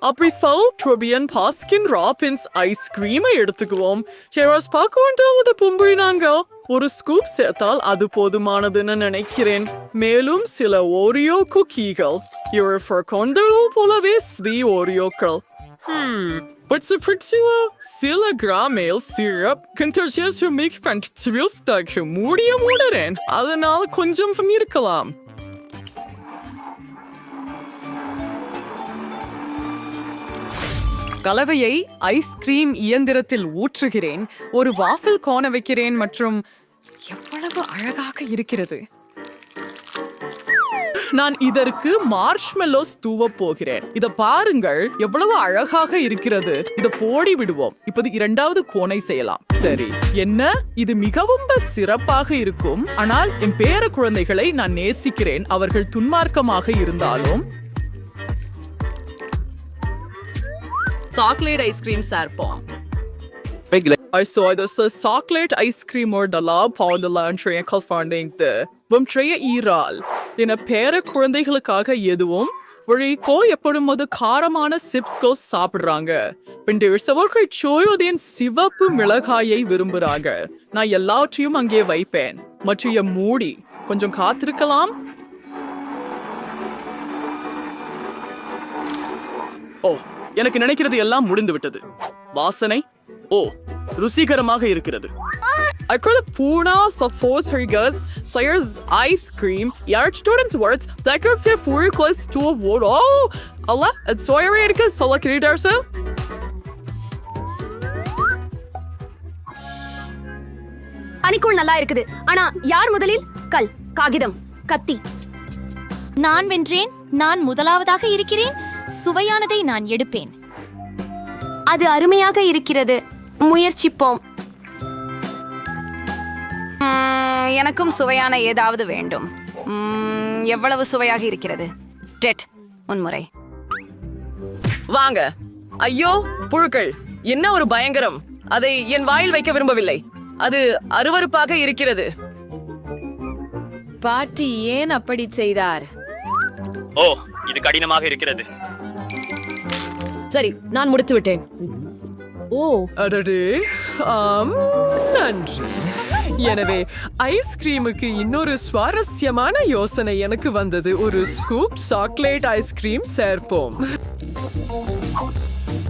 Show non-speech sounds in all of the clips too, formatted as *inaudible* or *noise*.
அப்படி ஃபவுட்ரோபியன் Baskin Robbins ஐஸ்கிரீமை எடுத்துக்குவோம். ஹேராஸ் பார்க்க வேண்டாவது பும்பினாங்க ஒரு ஸ்கூப் சேர்த்தால் அது போதுமானதுன்னு நினைக்கிறேன். மேலும் சில ஓரியோ குக்கீகள் இவர் கொண்டலோ போலவே ஸ்வீ ஓரியோக்கள் But så förtua silla gramel syrup contagious för mycket fantastiskt முடிய மூடுறேன் அதனால கொஞ்சம் இருக்கலாம் கலவையை ஐஸ்கிரீம் இயந்திரத்தில் ஊற்றுகிறேன். ஒரு வாஃபில் கோண வைக்கிறேன் மற்றும் எவ்வளவு அழகாக இருக்கிறது. நான் இதற்கு மார்ஷ்மெல்லோஸ் தூவ போகிறேன். இத பாருங்கள் எவ்வளவு அழகாக இருக்கிறது. இத போடி விடுவோம். இப்போது இரண்டாவது கோணை செய்யலாம். சரி என்ன? இது மிகவும் சிறப்பாக இருக்கும். ஆனால் என் பேர குழந்தைகளை நான் நேசிக்கிறேன். அவர்கள் துன்மார்க்கமாக இருந்தாலும் சாக்லேட் ஐஸ்கிரீம் சேர்ப்போம் I saw this uh, chocolate ice cream or the lab on the lunch and finding the வம்ட்ரைய ஈரால் என பேர குழந்தைகளுக்காக எதுவும் வழிக்கோ எப்படும் அது காரமான சிப்ஸ்கோ சாப்பிடுறாங்க பின்னர் அவர்கள் சோயோதியன் சிவப்பு மிளகாயை விரும்புறாங்க நான் எல்லாவற்றையும் அங்கே வைப்பேன் மற்றும் என் மூடி கொஞ்சம் காத்திருக்கலாம் ஓ எனக்கு நினைக்கிறது எல்லாம் முடிந்து விட்டது வாசனை ஓ ருசிகரமாக இருக்கிறது I could have Puna Sophos Hergus, Sayers Ice Cream, Yarch Students Words, Decker Fifth Four Close to a Wood. Oh, Allah, it's so Erika, Sola like it பனிக்கூழ் நல்லா இருக்குது ஆனா யார் முதலில் கல் காகிதம் கத்தி நான் வென்றேன் நான் முதலாவதாக இருக்கிறேன் சுவையானதை நான் எடுப்பேன். அது அருமையாக இருக்கிறது. முயற்சிப்போம். எனக்கும் சுவையான ஏதாவது வேண்டும். எவ்வளவு சுவையாக இருக்கிறது? டெட் முன்முறை வாங்க. ஐயோ புழுக்கள். என்ன ஒரு பயங்கரம். அதை என் வாயில் வைக்க விரும்பவில்லை. அது அருவருப்பாக இருக்கிறது. பாட்டி ஏன் அப்படி செய்தார்? ஓ இது கடினமாக இருக்கிறது. சரி நான் முடித்து விட்டேன். ஓ. அடடே. ஆம் நன்றி. எனவே ஐஸ்கிரீமுக்கு இன்னொரு சுவாரஸ்யமான யோசனை எனக்கு வந்தது. ஒரு ஸ்கூப் சாக்லேட் ஐஸ்கிரீம் சேர்ப்போம்.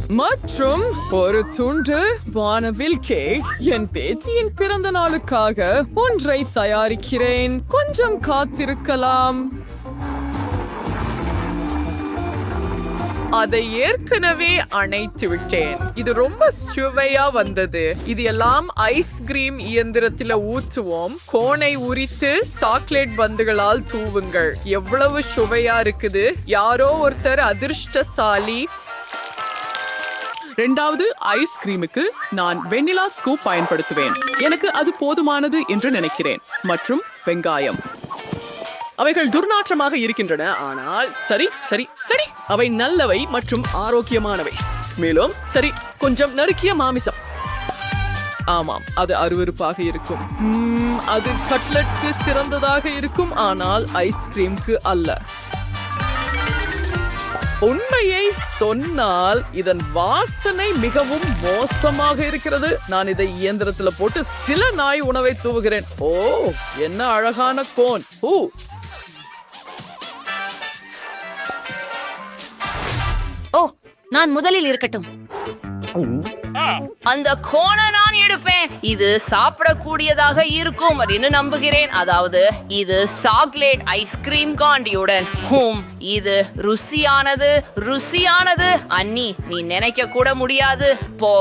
மற்றும் ஒரு துண்டு வானவில் கேக் என் பேத்தியின் பிறந்த நாளுக்காக ஒன்றை தயாரிக்கிறேன். கொஞ்சம் காத்திருக்கலாம். அதை ஏற்கனவே அணைத்து விட்டேன். இது ரொம்ப சுவையா வந்தது. இது எல்லாம் ஐஸ்கிரீம் இயந்திரத்துல ஊற்றுவோம் கோனை உரித்து சாக்லேட் பந்துகளால் தூவுங்கள். எவ்வளவு சுவையா இருக்குது. யாரோ ஒருத்தர் அதிர்ஷ்டசாலி. ரெண்டாவது ஐஸ்கிரீமுக்கு நான் வெண்ணிலா ஸ்கூப் பயன்படுத்துவேன். எனக்கு அது போதுமானது என்று நினைக்கிறேன். மற்றும் வெங்காயம். அவைகள் துர்நாற்றமாக இருக்கின்றன. ஆனால் சரி சரி சரி. அவை நல்லவை மற்றும் ஆரோக்கியமானவை. மேலும் சரி கொஞ்சம் நறுக்கிய மாமிசம். ஆமாம் அது அருவருப்பாக இருக்கும். அது கட்லெட்க்கு சிறந்ததாக இருக்கும். ஆனால் ஐஸ்கிரீம்க்கு அல்ல. உண்மையை சொன்னால் இதன் வாசனை மிகவும் மோசமாக இருக்கிறது. நான் இதை இயந்திரத்துல போட்டு சில நாய் உணவை தூவுகிறேன். ஓ என்ன அழகான கோன். ஓ நான் முதலில் இருக்கட்டும். அந்த கோண நான் எடுப்பேன். இது சாப்பிடக்கூடியதாக இருக்கும் அப்படின்னு நம்புகிறேன். அதாவது இது சாக்லேட் ஐஸ்கிரீம் காண்டியுடன். ஹூம் இது ருசியானது ருசியானது. அண்ணி நீ நினைக்க கூட முடியாது. போ.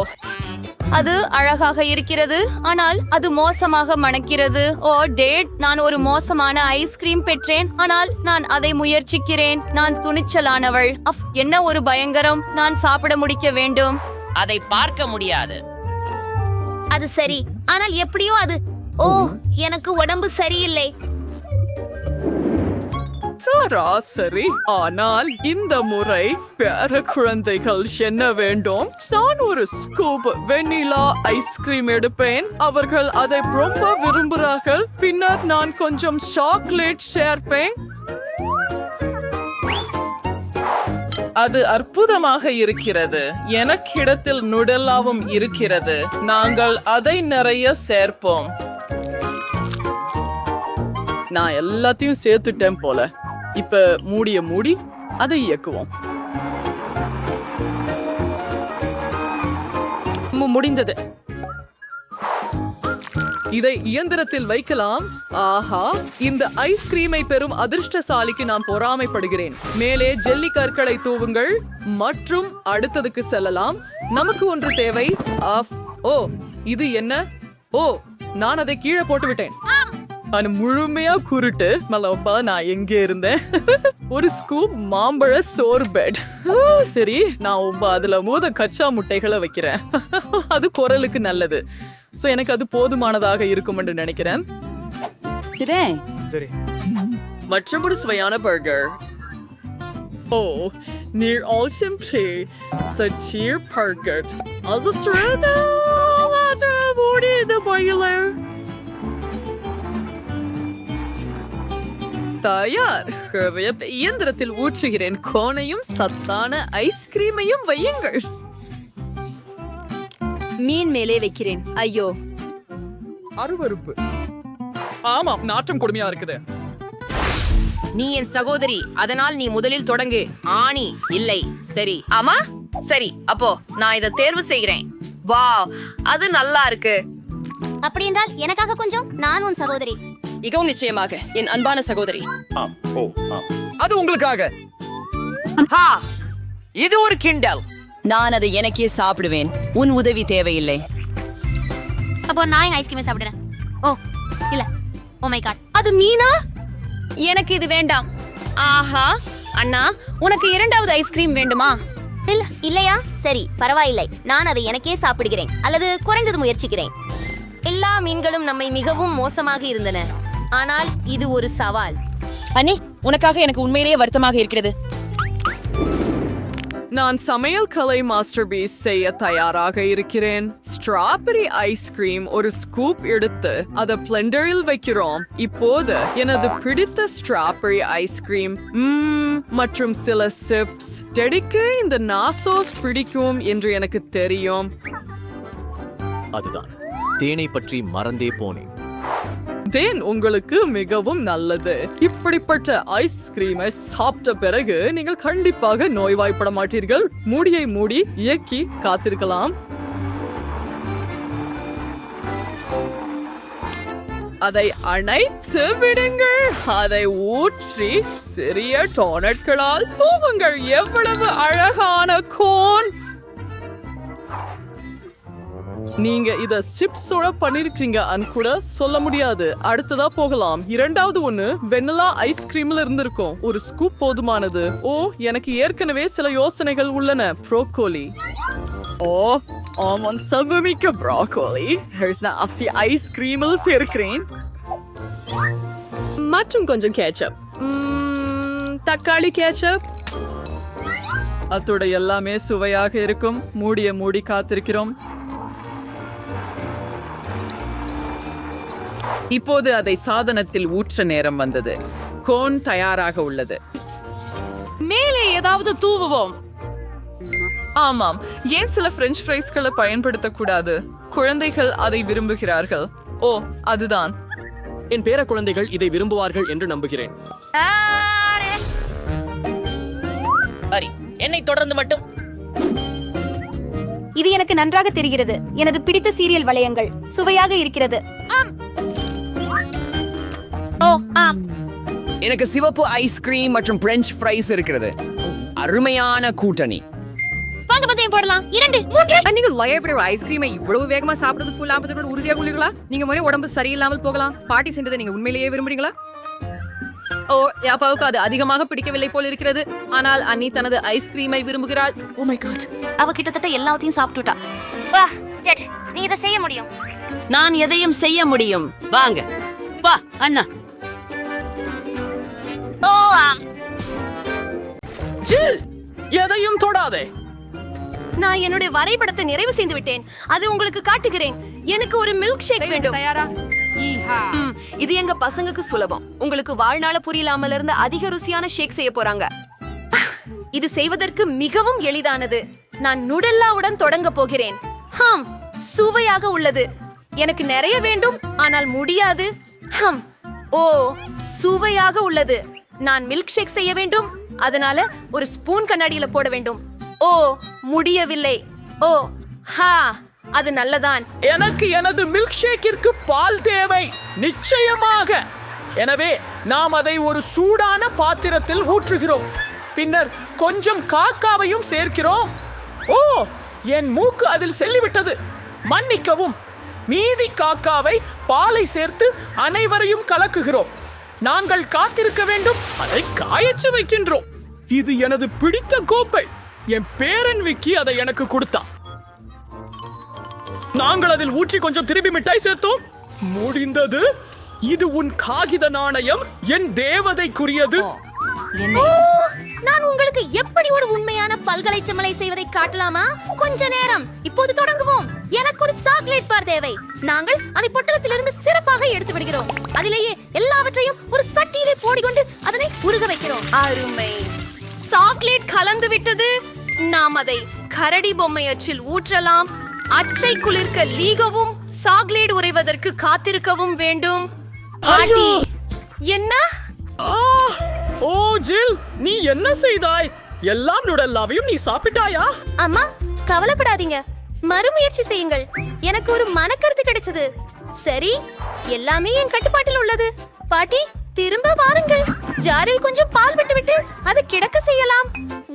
அது அழகாக இருக்கிறது. ஆனால் அது மோசமாக மணக்கிறது. ஓ டேட் நான் ஒரு மோசமான ஐஸ்கிரீம் பெற்றேன். ஆனால் நான் அதை முயற்சிக்கிறேன். நான் துணிச்சலானவள். அஃப் என்ன ஒரு பயங்கரம். நான் சாப்பிட முடிக்க வேண்டும். அதை பார்க்க முடியாது. அது சரி. ஆனால் எப்படியோ அது. ஓ எனக்கு உடம்பு சரியில்லை. சராசரி. ஆனால் இந்த முறை பேர குழந்தைகள் என்ன வேண்டும்? நான் ஒரு ஸ்கூப் வெண்ணிலா ஐஸ்கிரீம் எடுப்பேன். அவர்கள் அதை ரொம்ப விரும்புகிறார்கள். பின்னர் நான் கொஞ்சம் சாக்லேட் சேர்ப்பேன். அது அற்புதமாக இருக்கிறது. எனக்கிடத்தில் நுடல்லாவும் இருக்கிறது. நாங்கள் அதை நிறைய சேர்ப்போம். நான் எல்லாத்தையும் சேர்த்துட்டேன் போல. இப்ப மூடிய மூடி அதை இயக்குவோம். முடிந்தது. இதை இயந்திரத்தில் வைக்கலாம். ஆஹா இந்த ஐஸ்கிரீமை பெறும் அதிர்ஷ்டசாலிக்கு நான் பொறாமைப்படுகிறேன். மேலே ஜெல்லி கற்களை தூவுங்கள். மற்றும் அடுத்ததுக்கு செல்லலாம். நமக்கு ஒன்று தேவை. ஆஃப் ஓ இது என்ன? ஓ நான் அதை கீழே போட்டு விட்டேன் அது முழுமையா குருட்டு. மலப்பா நான் எங்க இருந்தேன்? *laughs* ஒரு ஸ்கூப் மாம்பழ சோர் பெட் சரி நான் அதுல மூத கச்சா முட்டைகளை வைக்கிறேன். *laughs* அது குரலுக்கு நல்லது. சோ எனக்கு அது போதுமானதாக இருக்கும் என்று நினைக்கிறேன். மற்றும் ஒரு சுவையான பர்கர் ஓ நீர் ஆல்சம் ப்ளே சச்சீர் பர்கர். அது சுரதா ஓடியது பாயிலர் தயார். இயந்திரத்தில் ஊற்றுகிறேன். கோனையும் சத்தான ஐஸ்கிரீமையும் வையுங்கள். மீன் மேலே வைக்கிறேன். ஐயோ. அருவருப்பு. ஆமாம் நாற்றம் கொடுமையா இருக்குது. நீ என் சகோதரி அதனால் நீ முதலில் தொடங்கு. ஆணி இல்லை சரி. ஆமா? சரி அப்போ நான் இதை தேர்வு செய்கிறேன். வாவ் அது நல்லா இருக்கு. அப்படி என்றால் எனக்காக கொஞ்சம் நான் உன் சகோதரி. மிகவும் நிச்சயமாக என் அன்பான சகோதரி. ஆம் ஓ ஆம். அது உங்களுக்காக. ஹா இது ஒரு கிண்டல். நான் அதை எனக்கே சாப்பிடுவேன். உன் உதவி தேவையில்லை. அப்போ நான் எங்க ஐஸ்கிரீமை சாப்பிடுறேன். ஓ இல்ல. ஓ மை காட் அது மீனா? எனக்கு இது வேண்டாம். ஆஹா அண்ணா உனக்கு இரண்டாவது ஐஸ்கிரீம் வேண்டுமா? இல்ல இல்லையா? சரி பரவாயில்லை. நான் அதை எனக்கே சாப்பிடுகிறேன். அல்லது குறைந்தது முயற்சிக்கிறேன். எல்லா மீன்களும் நம்மை மிகவும் மோசமாக இருந்தன. ஆனால் இது ஒரு சவால். அண்ணி உனக்காக எனக்கு உண்மையிலேயே வருத்தமாக இருக்கிறது. நான் சமையல் கலை மாஸ்டர் பீஸ் செய்ய தயாராக இருக்கிறேன். ஸ்ட்ராபெரி ஐஸ்கிரீம் ஒரு ஸ்கூப் எடுத்து அதை பிளெண்டரில் வைக்கிறோம். இப்போது எனது பிடித்த ஸ்ட்ராபெரி ஐஸ்கிரீம் ம்ம், மற்றும் சில சிப்ஸ் டெடிக்கு இந்த நாசோஸ் பிடிக்கும் என்று எனக்கு தெரியும். அதுதான். தேனை பற்றி மறந்தே போனேன். தேன் உங்களுக்கு மிகவும் நல்லது. இப்படிப்பட்ட ஐஸ்கிரீமை சாப்பிட்ட பிறகு நீங்கள் கண்டிப்பாக நோய்வாய்ப்பட மாட்டீர்கள். மூடியை மூடி இயக்கி காத்திருக்கலாம். அதை அணைத்து விடுங்கள். அதை ஊற்றி சிறிய டோனட்களால் தூவுங்கள். எவ்வளவு அழகான கோன். நீங்க இத சிப்ஸோட பண்ணிருக்கீங்க அன் கூட சொல்ல முடியாது. அடுத்ததா போகலாம். இரண்டாவது ஒண்ணு வெண்ணிலா ஐஸ்கிரீம்ல இருந்திருக்கும். ஒரு ஸ்கூப் போதுமானது. ஓ எனக்கு ஏற்கனவே சில யோசனைகள் உள்ளன. ப்ரோக்கோலி ஓ ஆமாம் சபமிக்க ப்ராக்கோலி நான் அசி ஐஸ்கிரீமில் சேர்க்கிறேன். மற்றும் கொஞ்சம் கேச்சப் தக்காளி கேச்சப் அத்தோட எல்லாமே சுவையாக இருக்கும். மூடிய மூடி காத்திருக்கிறோம். இப்போது அதை சாதனத்தில் ஊற்ற நேரம் வந்தது. கோன் தயாராக உள்ளது. மேலே ஏதாவது தூவுவோம். ஆமாம் ஏன் சில பிரெஞ்ச் ஃப்ரைஸ்களை பயன்படுத்தக்கூடாது? குழந்தைகள் அதை விரும்புகிறார்கள். ஓ அதுதான். என் பேர குழந்தைகள் இதை விரும்புவார்கள் என்று நம்புகிறேன். சரி என்னை தொடர்ந்து மட்டும். இது எனக்கு நன்றாக தெரிகிறது. எனது பிடித்த சீரியல் வளையங்கள் சுவையாக இருக்கிறது. ஆம். எனக்கு சிவப்பு ஐஸ்கிரீம் மற்றும் பிரெஞ்ச் ஃப்ரைஸ் இருக்கிறது. அருமையான கூட்டணி. வாங்க பந்தயம் போடலாம். இரண்டு மூன்று. நீங்க லயப்படி ஒரு ஐஸ்கிரீமை இவ்வளவு வேகமா சாப்பிடுறது ஃபுல் ஆம்பத்தோட உறுதியாக உள்ளீங்களா நீங்க முறை உடம்பு சரியில்லாமல் போகலாம். பாட்டி சென்றதை நீங்க உண்மையிலேயே விரும்புறீங்களா? ஓ யாப்பாவுக்கு அது அதிகமாக பிடிக்கவில்லை போல் இருக்கிறது. ஆனால் அன்னி தனது ஐஸ்கிரீமை விரும்புகிறாள். ஓ மை காட் அவ கிட்டத்தட்ட எல்லாத்தையும் சாப்பிட்டுட்டா. வா ஜெட் நீ இதை செய்ய முடியும். நான் எதையும் செய்ய முடியும். வாங்க. வா அண்ணா. ஓ ஆம் ஜில் எதையும் தொடாதே. நான் என்னுடைய வரைபடத்தை நிறைவு செய்து விட்டேன். அது உங்களுக்கு காட்டுகிறேன். எனக்கு ஒரு மில்க் ஷேக் வேண்டும். தயாரா? இது எங்க பசங்களுக்கு சுலபம். உங்களுக்கு வாழ்நாள புரியலாமல இருந்து அதிக ருசியான ஷேக் செய்ய போறாங்க. இது செய்வதற்கு மிகவும் எளிதானது. நான் நுடல்லாவுடன் தொடங்க போகிறேன். ஹம் சுவையாக உள்ளது. எனக்கு நிறைய வேண்டும் ஆனால் முடியாது. ஹம் ஓ சுவையாக உள்ளது. நான் மில்க் ஷேக் செய்ய வேண்டும். அதனால ஒரு ஸ்பூன் கண்ணாடியில போட வேண்டும். ஓ முடியவில்லை. ஓ ஹா அது நல்லதான். எனக்கு எனது மில்க் ஷேக்கிற்கு பால் தேவை. நிச்சயமாக. எனவே நாம் அதை ஒரு சூடான பாத்திரத்தில் ஊற்றுகிறோம். பின்னர் கொஞ்சம் காக்காவையும் சேர்க்கிறோம். ஓ என் மூக்கு அதில் செல்லிவிட்டது. மன்னிக்கவும். மீதி காக்காவை பாலை சேர்த்து அனைவரையும் கலக்குகிறோம். நாங்கள் காத்திருக்க வேண்டும். அதை காயச்சு வைக்கின்றோம். இது எனது பிடித்த கோப்பை. என் பேரன் விக்கி அதை எனக்கு கொடுத்தான் நாங்கள் அதில் ஊற்றி கொஞ்சம் திருப்பி மிட்டாய் சேர்த்தோம். முடிந்தது. இது உன் காகித நாணயம். என் தேவதைக்குரியது. என்ன? நான் உங்களுக்கு எப்படி ஒரு உண்மையான பல்கலை சமலை செய்வதை காட்டலாமா? கொஞ்ச நேரம். இப்போது தொடங்குவோம். எனக்கு ஒரு சாக்லேட் பார் தேவை. நாங்கள் அதை பொட்டலத்திலிருந்து சிறப்பாக எடுத்து விடுகிறோம். அதிலேயே எல்லாவற்றையும் ஒரு சட்டியிலே போடிக்கொண்டு அதனை உருக வைக்கிறோம். அருமை. சாக்லேட் கலந்து விட்டது. நாம் அதை கரடி பொம்மை அச்சில் ஊற்றலாம். அச்சை குளிர்க்க லீகவும் சாக்லேட் உறைவதற்கு காத்திருக்கவும் வேண்டும். பாட்டி என்ன! ஓ ஜில் நீ என்ன செய்தாய்? எல்லாம் நுடல்லாவையும் நீ சாப்பிட்டாயா? அம்மா கவலைப்படாதீங்க. மறுமுயற்சி செய்யுங்கள். எனக்கு ஒரு மனக்கருத்து கிடைச்சது. சரி எல்லாமே என் கட்டுப்பாட்டில் உள்ளது. பாட்டி திரும்ப வாருங்கள். ஜாரில் கொஞ்சம் பால் விட்டுவிட்டு அது கிடக்க செய்யலாம்.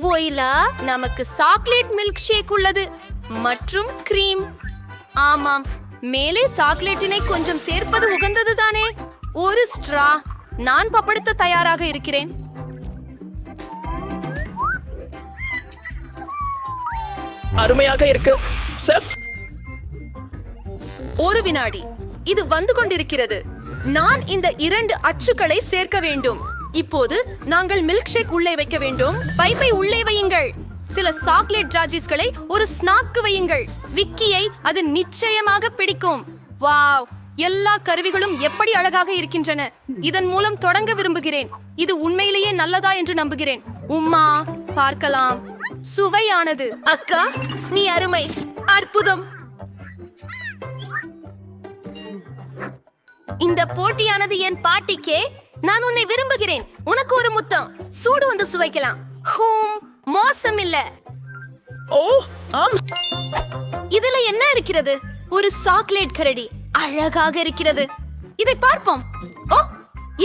ஒயிலா நமக்கு சாக்லேட் மில்க் ஷேக் உள்ளது. மற்றும் கிரீம். ஆமாம் மேலே சாக்லேட்டினை கொஞ்சம் சேர்ப்பது உகந்தது தானே ஒரு ஸ்ட்ரா. நான் பப்படுத்த தயாராக இருக்கிறேன். அருமையாக இருக்கு. செஃப். ஒரு வினாடி இது வந்து கொண்டிருக்கிறது. நான் இந்த இரண்டு அச்சுக்களை சேர்க்க வேண்டும். இப்போது நாங்கள் மில்க் ஷேக் உள்ளே வைக்க வேண்டும். பைப்பை உள்ளே வையுங்கள். சில சாக்லேட் ராஜிஸ்களை ஒரு ஸ்நாக்கு வையுங்கள். விக்கியை அது நிச்சயமாக பிடிக்கும். வாவ். எல்லா கருவிகளும் எப்படி அழகாக இருக்கின்றன? இதன் மூலம் தொடங்க விரும்புகிறேன். இது உண்மையிலேயே நல்லதா என்று நம்புகிறேன். உம்மா பார்க்கலாம். சுவையானது. அக்கா நீ அருமை. அற்புதம். இந்த போட்டியானது என் பாட்டிக்கே. நான் உன்னை விரும்புகிறேன். உனக்கு ஒரு முத்தம். சூடு வந்து சுவைக்கலாம். ஹூம் மோசம் இல்ல ஓ ஆம். இதுல என்ன இருக்கிறது? ஒரு சாக்லேட் கரடி. அழகாக இருக்கிறது. இதை பார்ப்போம். ஓ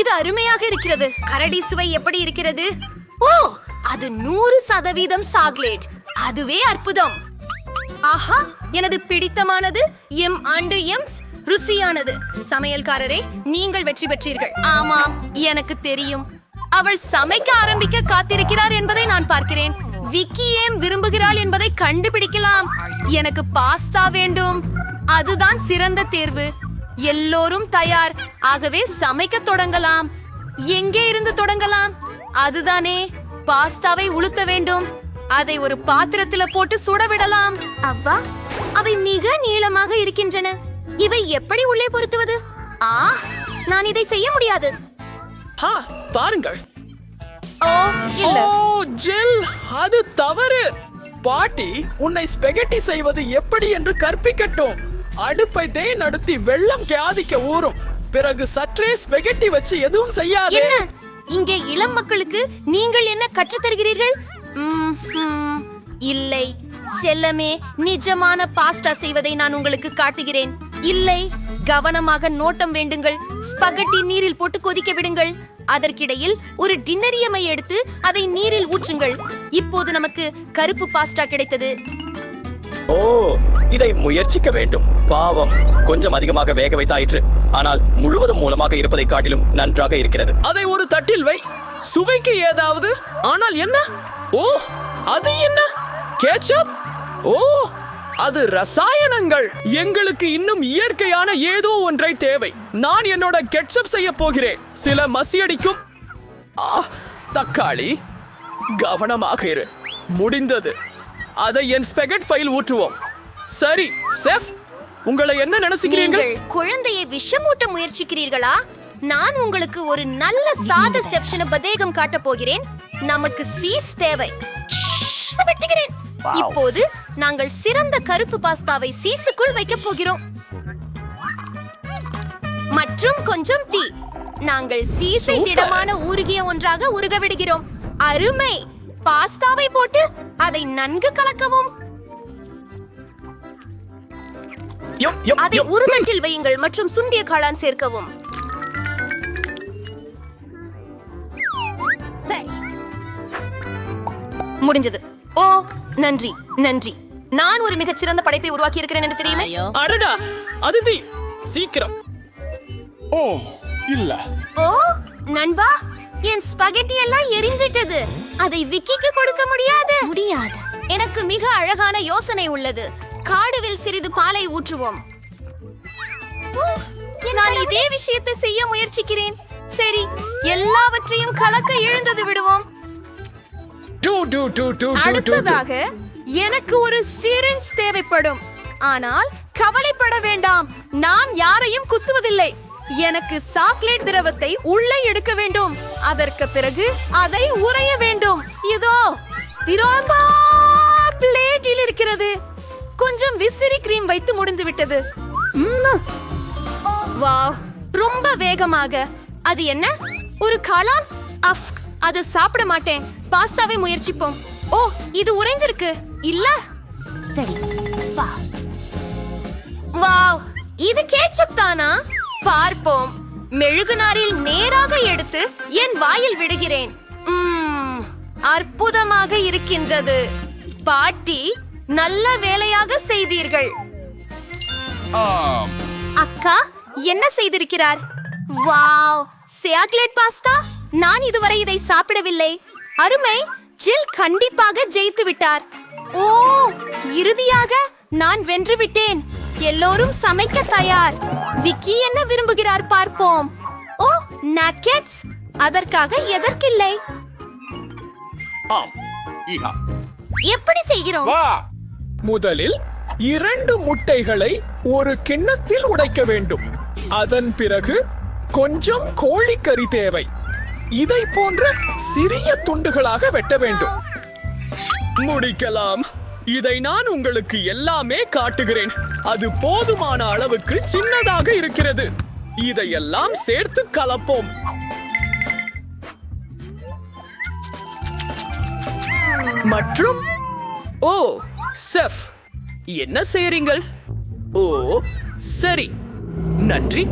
இது அருமையாக இருக்கிறது. கரடி சுவை எப்படி இருக்கிறது? ஓ அது நூறு சதவீதம் சாக்லேட். அதுவே அற்புதம். ஆஹா எனது பிடித்தமானது எம் ஆண்டு எம்ஸ் ருசியானது. சமையல்காரரே நீங்கள் வெற்றி பெற்றீர்கள். ஆமாம் எனக்கு தெரியும். அவள் சமைக்க ஆரம்பிக்க காத்திருக்கிறார் என்பதை நான் பார்க்கிறேன். விக்கி ஏன் விரும்புகிறாள் என்பதை கண்டுபிடிக்கலாம். எனக்கு பாஸ்தா வேண்டும். அதுதான் சிறந்த தேர்வு. எல்லோரும் தயார். ஆகவே சமைக்க தொடங்கலாம். எங்கே இருந்து தொடங்கலாம்? அதுதானே. பாஸ்தாவை உளுத்த வேண்டும். அதை ஒரு பாத்திரத்துல போட்டு சுட விடலாம். அவ்வா அவை மிக நீளமாக இருக்கின்றன. இவை எப்படி உள்ளே பொருத்துவது? ஆ நான் இதை செய்ய முடியாது. ஹா பாருங்கள். ஓ இல்ல. ஓ ஜில் அது தவறு. பாட்டி உன்னை ஸ்பெகட்டி செய்வது எப்படி என்று கற்பிக்கட்டும். அடுப்பை தே நடத்தி வெள்ளம் கியாதிக்க ஊறும். பிறகு சற்றே ஸ்பெகட்டி வச்சு எதுவும் செய்யாது. என்ன? இங்கே இளம் மக்களுக்கு நீங்கள் என்ன கற்றுத் தருகிறீர்கள்? ம், ம், இல்லை. செல்லமே நிஜமான பாஸ்டா செய்வதை நான் உங்களுக்கு காட்டுகிறேன். இல்லை. கவனமாக நோட்டம் வேண்டுங்கள். ஸ்பகட்டி நீரில் போட்டு கொதிக்க விடுங்கள். அதற்கிடையில் ஒரு டின்னரியமை எடுத்து அதை நீரில் ஊற்றுங்கள். இப்போது நமக்கு கருப்பு பாஸ்டா கிடைத்தது. ஓ இதை முயற்சிக்க வேண்டும். பாவம் கொஞ்சம் அதிகமாக வேக வைத்தாயிற்று. ஆனால் முழுவதும் மூலமாக இருப்பதை காட்டிலும் நன்றாக இருக்கிறது. அதை ஒரு தட்டில் வை. சுவைக்கு ஏதாவது. ஆனால் என்ன? ஓ அது என்ன? கேச்சப்? ஓ அது ரசாயனங்கள். எங்களுக்கு இன்னும் இயற்கையான ஏதோ ஒன்றை தேவை. நான் என்னோட கெட்சப் செய்ய போகிறேன். சில மசியடிக்கும். தக்காளி கவனமாக இரு. முடிந்தது. அதை என் ஸ்பெகட் ஃபைல் ஊற்றுவோம். சரி செஃப் உங்களை என்ன நினைச்சுக்கிறீர்கள்? குழந்தையை விஷமூட்ட முயற்சிக்கிறீர்களா? நான் உங்களுக்கு ஒரு நல்ல சாத செப்ஷன பதேகம் காட்டப் போகிறேன். நமக்கு சீஸ் தேவை. வெட்டுகிறேன் இப்போது நாங்கள் சிறந்த கருப்பு பாஸ்தாவை சீசுக்குள் வைக்கப் போகிறோம். மற்றும் கொஞ்சம் தீ நாங்கள் சீசை திடமான ஊறுகிய ஒன்றாக உருக விடுகிறோம். அருமை. பாஸ்தாவை போட்டு அதை நன்கு கலக்கவும். அதை. உருதட்டில் வையுங்கள் மற்றும் சுண்டிய காளான் சேர்க்கவும். முடிஞ்சது. ஓ நன்றி நன்றி. நான் ஒரு மிகச்சிறந்த படைப்பை உருவாக்கி இருக்கிறேன் என்று தெரியுமே? அடடா அதிதி சீக்கிரம். ஓ இல்ல. ஓ நண்பா என் ஸ்பகெட்டி எல்லாம் எரிஞ்சிட்டது அதை விக்கிக்கு கொடுக்க முடியாது. முடியாது. எனக்கு மிக அழகான யோசனை உள்ளது. காடுவில் சிறிது பாலை ஊற்றுவோம். நான் இதே விஷயத்தை செய்ய முயற்சிக்கிறேன். சரி எல்லாவற்றையும் கலக்க எழுந்தது விடுவோம். டூ டூ டூ டூ டூ டூ அடுத்ததாக எனக்கு ஒரு சிரிஞ்ச் தேவைப்படும். ஆனால் கவலைப்பட வேண்டாம். நான் யாரையும் குத்துவதில்லை. எனக்கு சாக்லேட் திரவத்தை உள்ளே எடுக்க வேண்டும். அதற்கு பிறகு அதை உறைய வேண்டும். இதோ திரோம்பா பிளேட்டில் இருக்கிறது. கொஞ்சம் விசிறி கிரீம் வைத்து முடிந்து விட்டது. வாவ் ரொம்ப வேகமாக. அது என்ன? ஒரு காளான் அஃப் அது சாப்பிட மாட்டேன். பாஸ்தாவை முயற்சிப்போம். ஓ இது உறைஞ்சிருக்கு. இல்ல. சரி வா. வாவ் இது கேட்சப் தானா? பார்ப்போம். மெழுகுநாரில் நேராக எடுத்து என் வாயில் விடுகிறேன். அற்புதமாக இருக்கின்றது. பாட்டி நல்ல வேலையாக செய்தீர்கள். அக்கா என்ன செய்திருக்கிறார்? Wow chocolate pasta? நான் இதுவரை இதை சாப்பிடவில்லை. அருமை ஜில் கண்டிப்பாக ஜெயித்து விட்டார். ஓ இறுதியாக நான் வென்று விட்டேன். எல்லோரும் சமைக்க தயார். விக்கி என்ன விரும்புகிறார் பார்ப்போம். ஓ நக்கெட்ஸ் அதற்காக எதற்கில்லை? ஆம் ஈஹா எப்படி செய்கிறோம்? வா. முதலில் இரண்டு முட்டைகளை ஒரு கிண்ணத்தில் உடைக்க வேண்டும். அதன் பிறகு கொஞ்சம் கோழிக்கறி தேவை. இதை போன்ற சிறிய துண்டுகளாக வெட்ட வேண்டும். முடிக்கலாம். இதை நான் உங்களுக்கு எல்லாமே காட்டுகிறேன். அது போதுமான அளவுக்கு சின்னதாக இருக்கிறது. இதையெல்லாம் சேர்த்து கலப்போம். மற்றும் ஓ செஃப். என்ன செய்றீங்கள்? ஓ சரி. நன்றி.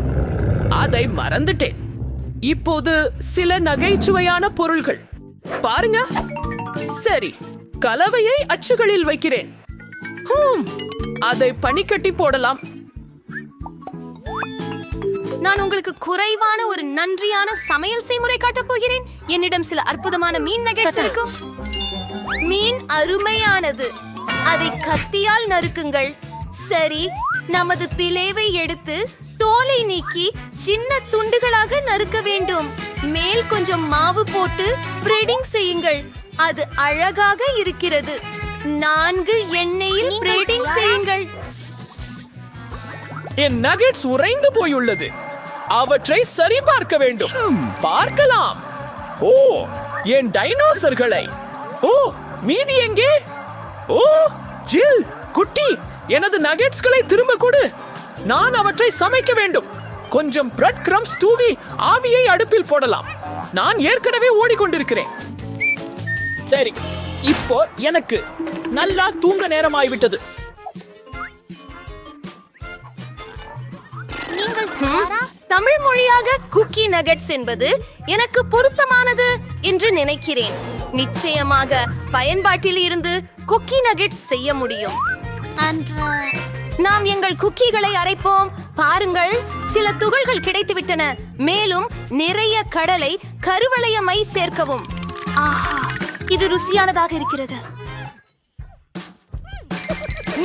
அதை மறந்துட்டேன். இப்போது சில நகைச்சுவையான பொருள்கள். பாருங்க. சரி. கலவையை அச்சுகளில் வைக்கிறேன். ஹூம், அதை பனிக்கட்டி போடலாம். நான் உங்களுக்கு குறைவான ஒரு நன்றியான சமையல் செய்முறை காட்டப் போகிறேன். என்னிடம் சில அற்புதமான மீன் நகெட்ஸ் இருக்கும். மீன் அருமையானது. அதை கத்தியால் நறுக்குங்கள். சரி நமது பிளேவை எடுத்து தோலை நீக்கி சின்ன துண்டுகளாக நறுக்க வேண்டும். மேல் கொஞ்சம் மாவு போட்டு பிரெடிங் செய்யுங்கள். அது அழகாக இருக்கிறது. நான்கு எண்ணெயில் பிரெடிங் செய்யுங்கள். என் நகெட்ஸ் உறைந்து போயுள்ளது. அவற்றை சரிபார்க்க வேண்டும். பார்க்கலாம். ஓ என் டைனோசர்களை ஓ மீதி எங்கே? ஓ ஜில் குட்டி எனது நகெட்ஸ்களை திரும்ப கொடு. நான் அவற்றை சமைக்க வேண்டும். கொஞ்சம் பிரெட் கிரம்ஸ் தூவி ஆவியை அடுப்பில் போடலாம். நான் ஏற்கனவே ஓடிக்கொண்டிருக்கிறேன். சரி இப்போ எனக்கு நல்லா தூங்க நேரமாய்விட்டது. தமிழ் மொழியாக குக்கி நகெட்ஸ் என்பது எனக்கு பொருத்தமானது என்று நினைக்கிறேன். நிச்சயமாக பயன்பாட்டில் இருந்து குக்கி நகெட்ஸ் செய்ய முடியும். நாம் எங்கள் குக்கீகளை அரைப்போம். பாருங்கள் சில துகள்கள் கிடைத்துவிட்டன. மேலும் நிறைய கடலை கருவளைய மை சேர்க்கவும். ஆஹா. இது ருசியானதாக இருக்கிறது.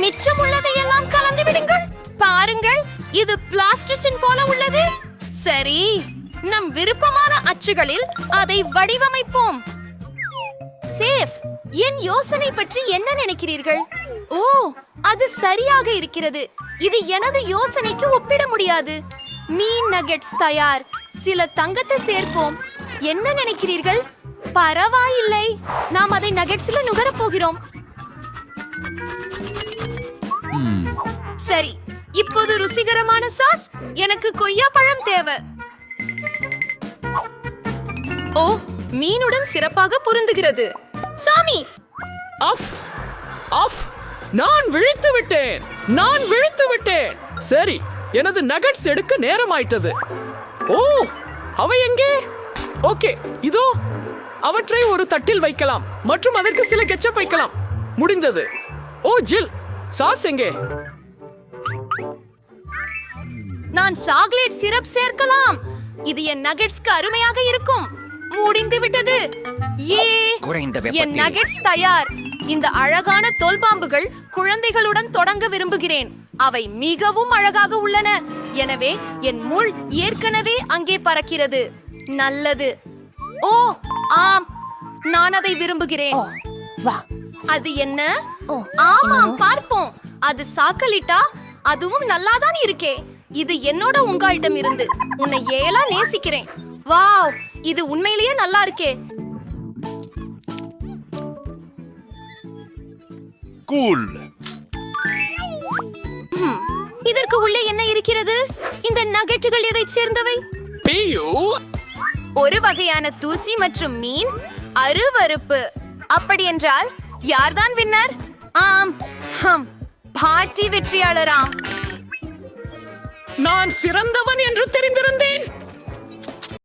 மிச்சம் உள்ளதை எல்லாம் கலந்து விடுங்கள். பாருங்கள் இது பிளாஸ்டிசின் போல உள்ளது. சரி நம் விருப்பமான அச்சுகளில் அதை வடிவமைப்போம். சேஃப் என் யோசனை பற்றி என்ன நினைக்கிறீர்கள்? ஓ அது சரியாக இருக்கிறது. இது எனது யோசனைக்கு ஒப்பிட முடியாது. மீன் நகெட்ஸ் தயார். சில தங்கத்தை சேர்ப்போம். என்ன நினைக்கிறீர்கள்? பரவாயில்லை. நாம் அதை நகெட்ஸ்ல நுகரப் போகிறோம். சரி இப்போது ருசிகரமான சாஸ் எனக்கு கொய்யா பழம் தேவை. ஓ மீனுடன் சிறப்பாக பொருந்துகிறது. சாமி! ஆஃப் ஆஃப் நான் விழித்து விட்டேன் நான் விழித்து விட்டேன். சரி எனது நகட்ஸ் எடுக்க நேரமாயிட்டது. ஓ அவை எங்கே? ஓகே இதோ. அவற்றை ஒரு தட்டில் வைக்கலாம் மற்றும் அதற்கு சில கெச்சப் வைக்கலாம். முடிந்தது. ஓ ஜில் சாஸ் எங்கே? நான் சாக்லேட் சிரப் சேர்க்கலாம். இது என் நகெட்ஸ்க்கு அருமையாக இருக்கும். முடிந்து விட்டது. ஏ என் நகெட்ஸ் தயார். இந்த அழகான தோல்பாம்புகள் குழந்தைகளுடன் தொடங்க விரும்புகிறேன். அவை மிகவும் அழகாக உள்ளன. எனவே என் முள் ஏற்கனவே அங்கே பறக்கிறது. நல்லது. ஓ ஆம். நான் அதை விரும்புகிறேன். அது என்ன? ஆமாம் பார்ப்போம். அது சாக்கலிட்டா அதுவும் நல்லாதான் இருக்கே. இது என்னோட உங்களிடம் இருந்து உன்னை ஏலா நேசிக்கிறேன். வாவ் இது உண்மையிலேயே நல்லா இருக்கே. கூல் இதற்கு உள்ளே என்ன இருக்கிறது? இந்த நகெட்டுகள் எதைச் சேர்ந்தவை? பியூ. ஒரு வகையான தூசி மற்றும் மீன்? அருவருப்பு. அப்படி என்றால் யார்தான் வின்னர்? ஆம் ஹம் பாட்டி வெற்றியாளராம். நான் சிறந்தவன் என்று தெரிந்திருந்தேன்.